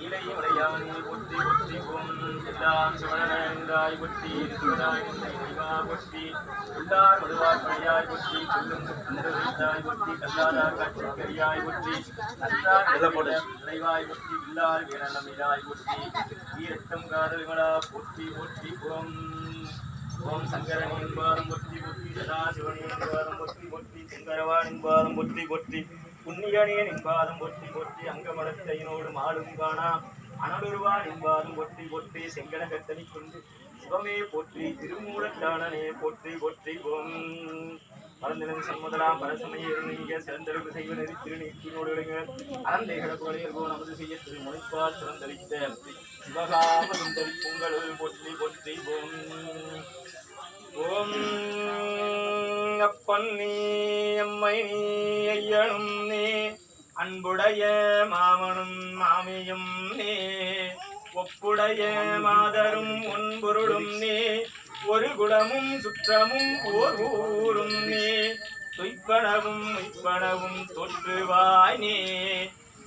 நீலை உடையானே ஒட்டி ஒட்டி எல்லாம் சிவனாய் போற்றி சிவனாய் நினைவா போற்றி உள்ளார் மதுவார் பணியாய் போற்றி சொல்லும் குந்தவித்தாய் போற்றி கல்லாதார் காட்சி பெரியாய் போற்றி நினைவாய் போற்றி உள்ளார் வீரநமிழாய் போற்றி வீரட்டம் காதல்களா போற்றி போற்றி ஓம் ஓம் சங்கரனின் பாதம் பொற்றி பொற்றி புண்ணியனே பாதம் பொற்றி பொற்றி அங்கமடத்தையினோடு மாலும் காணா. அனலுருவா நின்பாதம் பொற்றி பொற்றி செங்கடகத்தனி கொண்டு சிவமே போற்றி திருமூலத்தானனே போற்றி போற்றி ஓம் மறந்திருந்து சம்மதலாம் பரசமையை நீங்க சிறந்தருக்கு செய்வ நெறி திருநீக்கினோடு விடுங்க அறந்தைகள புகழையர்கோ நமது செய்ய திரு முனைப்பால் சிறந்தளித்த சிவகாம சுந்தரி பொங்கலுள் போற்றி போற்றி ஓம் ஓம் அப்பன் நீ அம்மை நீ ஐயனும் அன்புடைய மாமனும் மாமியும் நீ ஒப்புடைய மாதரும் ஒன்பொருளும் நீ ஒரு குடமும் சுற்றமும் ஓர் ஊரும் நீ. துய்ப்பனவும் உய்ப்பனவும் தொற்றுவாய் நீ.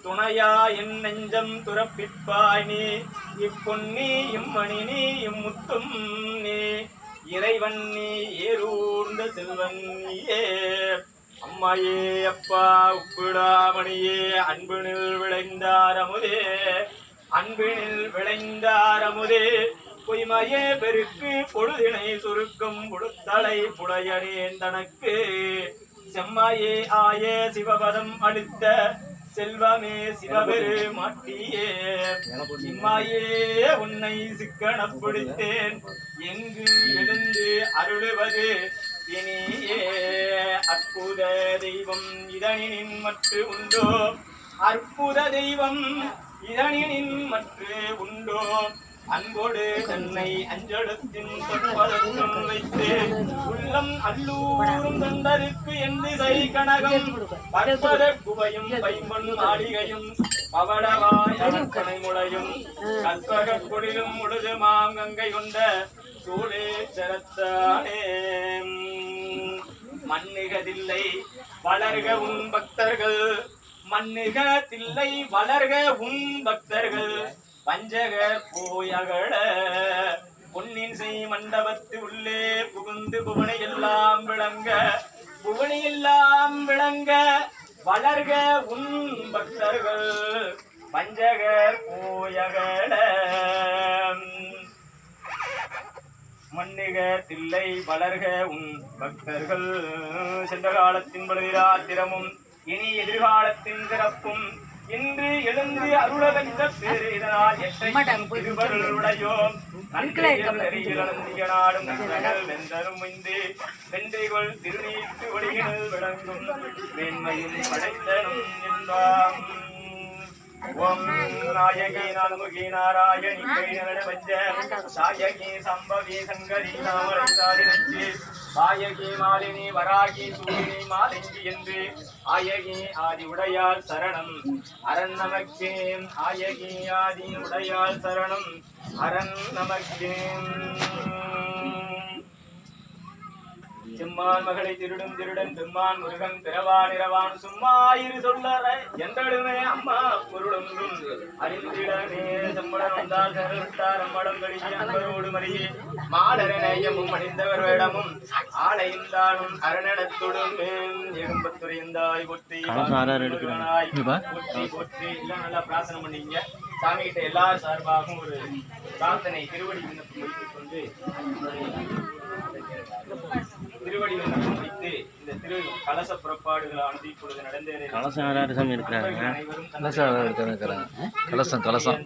துணையா என் நெஞ்சம் துறப்பிப்பாய் நீ. இப்பொன்னி இம்மணி நீ இம்முத்தும் நீ. இறைவன் நீ ஏரூர்ந்த செல்வன் ஏ அம்மாயே அப்பா உப்பிடாமணியே அன்பினில் விளைந்தார் அமுதே அன்பினில் விளைந்தார் அமுதே. பொய்மையே பெருக்கு பொழுதினை சுருக்கம் புழுத்தலை புடையனேன் தனக்கு. செம்மாயே ஆய சிவபதம் அளித்த செல்வமே சிவபெரு மாட்டியே. சிம்மாயே உன்னை சிக்கன பிடித்தேன். எங்கு எழுந்து அருளுவது இனியே. அற்புத தெய்வம் இதனின் மற்று உண்டோ? அற்புத தெய்வம் இதனின் மற்று உண்டோ? அன்போடு தன்னை அஞ்சலத்தின் சொற்பதற்கும் வைத்து உள்ளம் அல்லூரும் தந்தருக்கு என்று சை கனகம். பற்பத குவையும் பைம்பொன் மாளிகையும் பவளவாய் அரக்கனை முளையும். கற்பக குடிலும் முழுது மாங்கங்கை கொண்ட சூழே சரத்தானே. மண்ணுகதில்லை வளர்க உன் பக்தர்கள். மண்ணுக தில்லை வளர்க உன் பக்தர்கள். பஞ்சக போயகழ பொன்னின் செய் மண்டபத்து உள்ளே புகுந்து புவனை எல்லாம் விளங்க புவனை எல்லாம் விளங்க வளர்க உன் பக்தர்கள். பஞ்சக போயகழ மண்ணிக தில்லை வளர்க உன் பக்தர்கள். சென்ற காலத்தின் பழுதிராத்திரமும் இனி எதிர்காலத்தின் சிறப்பும் இன்று எழுந்து அருள வைத்த பேரு இதனால் நாடும் வெந்தரும் இந்து வென்றிகொள் திருநீட்டு ஒளிகள் விளங்கும். மேன்மையும் படைத்தனும் என்பாம். ஓம் நாயகி நான்முகி நாராயணி கைநட சாயகி சம்பவி சங்கரி நாமரை நச்சு வாயகி மாலினி வராகி சூரினி மாலிங்கி என்று ஆயகி ஆதி உடையால் சரணம். அரண் நமக்கே ஆயகி ஆதி உடையால் சரணம். அரண் நமக்கே செம்மான் மகளை திருடும் திருடன் பெம்மான் முருகன் பிறவான் இரவான் சும்மா இரு சொல்லற. என்றடுமே அம்மா பொருளும் அறிந்திடமே செம்மடம் வந்தால் செருவிட்டார் அம்மடம் கழிய அன்பரோடு மறியே மாடர நேயமும் அணிந்தவர் வேடமும். ஆலையும் தானும் அரணடத்துடும் எகும்பத்துறையந்தாய் கொத்தி கலசம் ஆறாறு எடுக்கிறாங்க. இங்க பா. போற்றி போற்றி. எல்லாம் நல்லா பிரார்த்தனை பண்ணீங்க. சாமி கிட்ட எல்லா சார்பாகவும் ஒரு பிரார்த்தனை திருவடி விண்ணப்பம் வைத்துக் கொண்டு திருவடி விண்ணப்பம் வைத்து இந்த திரு கலச புறப்பாடுகளானது இப்பொழுது நடந்தேறி கலசம் எடுக்கிறாங்க அனைவரும் கலசம் கலசம்